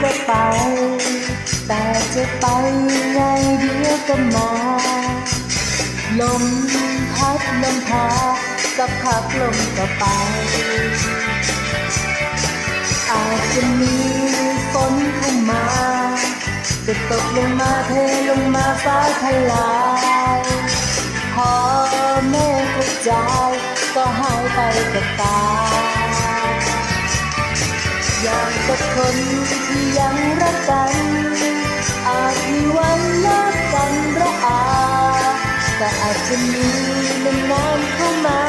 ไป แต่จะไปยังไงเดี๋ยวก็มา ลมพัดลมพาสักพักลมก็ไป อาจจะมีฝนเข้ามา จะตกลงมาเทลงมาฟ้าทลาย พอเมฆกระจายก็หายไปกับตา อย่างกับคนที่ยังรักกัน อาจมีวันเลิกกันระอาแต่อาจจะมีนานๆเข้ามา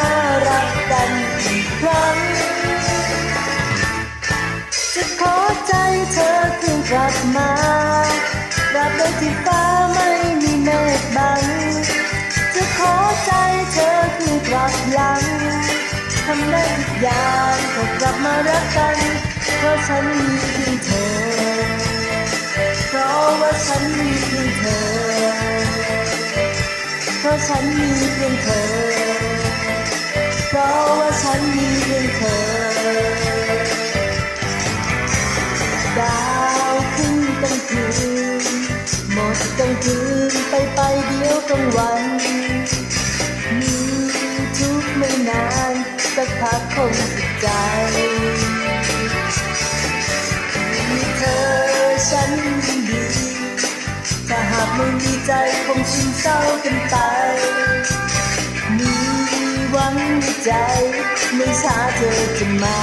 รักกันอีกครั้ง จะขอใจเธอคืนกลับมาราบใดที่ฟ้าไม่มีเมฆบัง จะขอใจเธอคืนกลับหลังทำได้ทุกอย่างก็กลับมารักกัน เพราะฉันมีเพียงเธอ เพราะว่าฉันมีเพียงเธอ เพราะฉันมีเพียงเธอ เพราะว่าฉันมีเพียงเธอ ดาวขึ้นกลางคืนหมดกลางคืนไปไปเดียวกลางวันมีทุกไม่นานสักพักคงสุดใจ ไม่มีใจคงชินเศร้ากันไป มีหวังในใจ ไม่ช้าเธอจะมา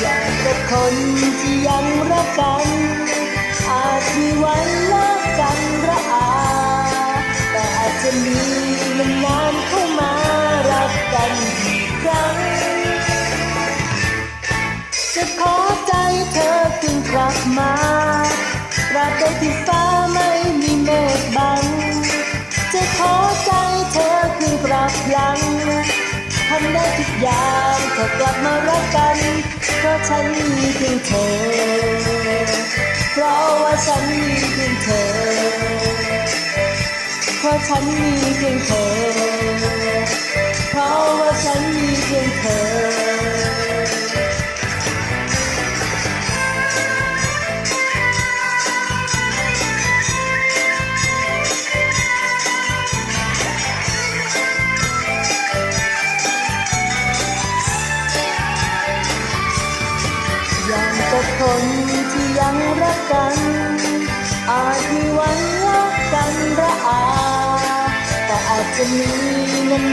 อย่างกับคนที่ยังรักกัน ทุกอย่างก็กลับมารักกัน เพราะฉันมีเพียงเธอ เพราะว่าฉันมีเพียงเธอ เพราะฉันมีเพียงเธอ เพราะว่าฉันมีเพียงเธอ กับคนที่ยังรักกัน อาจมีวันรักกันระอา แต่อาจจะมี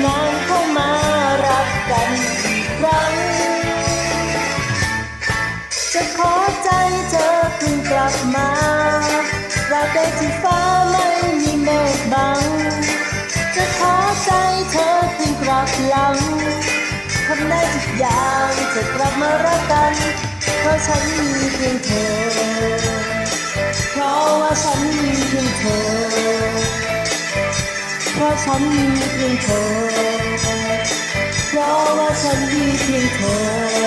นานๆเข้ามารักกันอีกครั้ง จะขอใจเธอคืนกลับมาราบใดที่ฟ้าไม่มีเมฆบัง จะขอใจเธอคืนกลับหลังทำได้ทุกอย่างจะกลับมารักกัน เพราะฉันมีเพียงเธอ เพราะว่าฉันมีเพียงเธอ เพราะฉันมีเพียงเธอ เพราะว่าฉันมีเพียงเธอ